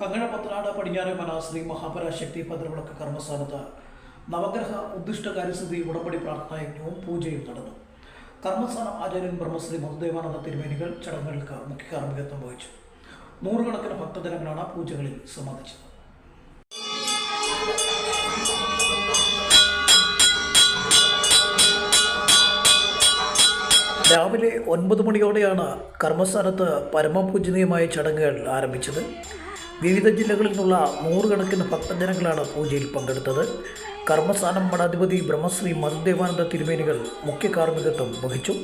കങ്ങഴ പത്തനാട് പടിഞ്ഞാറെ മനാശ്രീ മഹാപരാശക്തി ഭദ്രവിളക്ക് കർമ്മസ്ഥാനത്ത് നവഗ്രഹ ഉദ്ദിഷ്ട കാര്യസ്ഥിതി ഉടമ്പടി പ്രാർത്ഥനായജ്ഞവും പൂജയും നടന്നു. കർമ്മസ്ഥാനം ആചാര്യൻ ബ്രഹ്മശ്രീ മധുദേവാനന്ദ തിരുമേനികൾ ചടങ്ങുകൾക്ക് മുഖ്യ കാർമ്മികത്വം വഹിച്ചു. നൂറുകണക്കിന് ഭക്തജനങ്ങളാണ് പൂജകളിൽ സംബന്ധിച്ചത് രാവിലെ ഒൻപത് മണിയോടെയാണ് കർമ്മസ്ഥാനത്ത് പരമപൂജനീയമായ ചടങ്ങുകൾ ആരംഭിച്ചത്. വിവിധ ജില്ലകളിൽ നിന്നുള്ള നൂറുകണക്കിന് ഭക്തജനങ്ങളാണ് പൂജയിൽ പങ്കെടുത്തത്. കർമ്മസ്ഥാനം മഠാധിപതി ബ്രഹ്മശ്രീ മധുദേവാനന്ദ തിരുമേനികൾ മുഖ്യ കാർമ്മികത്വം വഹിച്ചു.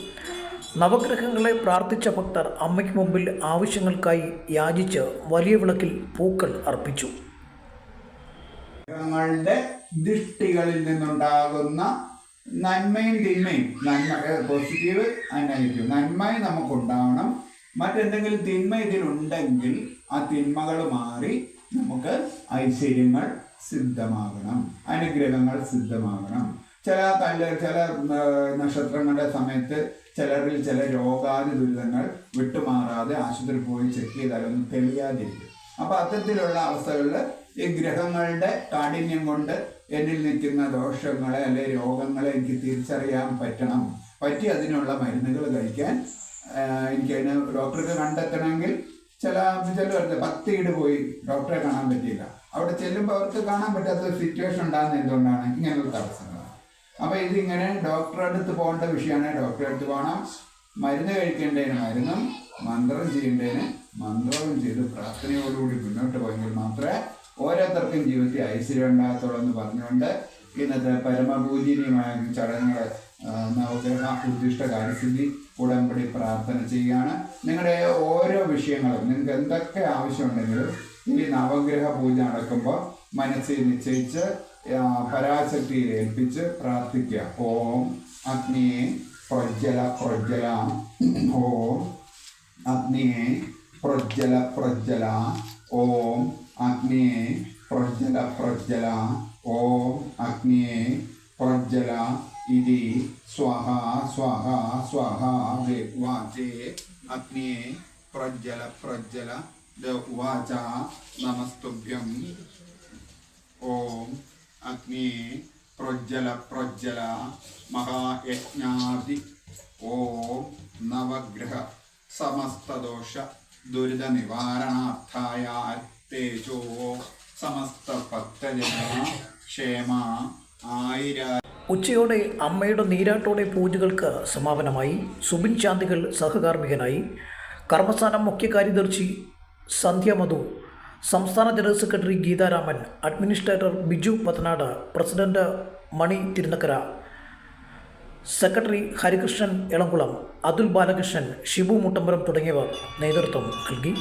നവഗ്രഹങ്ങളെ പ്രാർത്ഥിച്ച ഭക്തർ അമ്മയ്ക്ക് മുമ്പിൽ ആവശ്യങ്ങൾക്കായി യാചിച്ച് വലിയ വിളക്കിൽ പൂക്കൾ അർപ്പിച്ചു. ദൃഷ്ടികളിൽ നിന്നുണ്ടാകുന്ന നന്മയും തിന്മയും. നന്മ പോസിറ്റീവ് നെഗറ്റീവ് നന്മയും നമുക്കുണ്ടാവണം. മറ്റെന്തെങ്കിലും തിന്മ ഇതിലുണ്ടെങ്കിൽ ആ തിന്മകൾ മാറി നമുക്ക് ഐശ്വര്യങ്ങൾ സിദ്ധമാകണം. അനുഗ്രഹങ്ങൾ സിദ്ധമാകണം. ചില കല്ല് ചില നക്ഷത്രങ്ങളുടെ സമയത്ത് ചിലരിൽ ചില രോഗാതി ദുരിതങ്ങൾ വിട്ടുമാറാതെ ആശുപത്രി പോയി ചെക്ക് ചെയ്താലൊന്നും തെളിയാതിരിക്കും. അപ്പൊ അത്തരത്തിലുള്ള അവസ്ഥകളിൽ ഈ ഗ്രഹങ്ങളുടെ കാഠിന്യം കൊണ്ട് എന്നിൽ നിൽക്കുന്ന ദോഷങ്ങളെ അല്ലെ രോഗങ്ങളെ എനിക്ക് തിരിച്ചറിയാൻ പറ്റണം. പറ്റി അതിനുള്ള മരുന്നുകൾ കഴിക്കാൻ എനിക്ക് എനിക്കതിന് ഡോക്ടർക്ക് കണ്ടെത്തണമെങ്കിൽ ചില ചില ഈട് പോയി ഡോക്ടറെ കാണാൻ പറ്റിയില്ല. അവിടെ ചെല്ലുമ്പോൾ അവർക്ക് കാണാൻ പറ്റാത്ത സിറ്റുവേഷൻ ഉണ്ടാകുന്ന എന്തുകൊണ്ടാണ്? ഇങ്ങനെയുള്ള തടസ്സങ്ങൾ അപ്പോൾ ഇതിങ്ങനെ ഡോക്ടറെ അടുത്ത് പോകേണ്ട വിഷയമാണ്. ഡോക്ടറെ അടുത്ത് പോകണം. മരുന്ന് കഴിക്കേണ്ടതിന് മരുന്നും മന്ത്രം ചെയ്യേണ്ടതിന് മന്ത്രവും ചെയ്ത് പ്രാർത്ഥനയോടുകൂടി മുന്നോട്ട് പോയെങ്കിൽ മാത്രമേ ഓരോരുത്തർക്കും ജീവിതത്തിൽ ഐശ്വര്യം ഉണ്ടാകത്തുള്ളൂ എന്ന് പറഞ്ഞുകൊണ്ട് ഇന്നത്തെ പരമപൂജനീയമായ ചടങ്ങുകൾ നവഗ്രഹ ഉദ്ദിഷ്ട കാര്യസിദ്ധി ഉടമ്പടി പ്രാർത്ഥന ചെയ്യുകയാണ്. നിങ്ങളുടെ ഓരോ വിഷയങ്ങളും നിങ്ങൾക്ക് എന്തൊക്കെ ആവശ്യമുണ്ടെങ്കിലും ഈ നവഗ്രഹ പൂജ നടക്കുമ്പോൾ മനസ്സിൽ നിശ്ചയിച്ച് പരാശക്തിയിൽ ഏൽപ്പിച്ച് പ്രാർത്ഥിക്കുക. ഓം അഗ്നിയെ പ്രജ്വല പ്രജ്വല ഓം അഗ്നിയെ പ്രജ്വല പ്രജ്വല ഓം അഗ്നിയെ പ്രജ്വല പ്രജ്വല ഓം അഗ്നിയെ പ്രജ്വല ഇതി സ്വഹ സ്വഹ സ്വഹ വാചേ അഗ്നിയെ പ്രജ്വല പ്രജ്വല വാച നമസ്തുഭ്യം. ഓം അഗ്നി പ്രജ്വല പ്രജ്വല മഹായജ്ഞാതി ഓം നവഗ്രഹ സമസ്തദോഷ. ദുരിത നിവാരണാർത്ഥായ തേജോ സമസ്ത ക്ഷേമ ഉച്ചയോടെ അമ്മയുടെ നീരാട്ടോടെ പൂജകൾക്ക് സമാപനമായി സുബിൻ ചാന്തികൾ സഹകാർമികനായി കർമ്മസ്ഥാനം മുഖ്യ കാര്യദർശി സന്ധ്യ മധു സംസ്ഥാന general secretary Geetharaman administrator Biju Pathanad president Mani Thirunakkara secretary Harikrishnan Elamkulam Athul Balakrishnan Shibu Muttambaram തുടങ്ങിയവർ നേതൃത്വം നൽകി.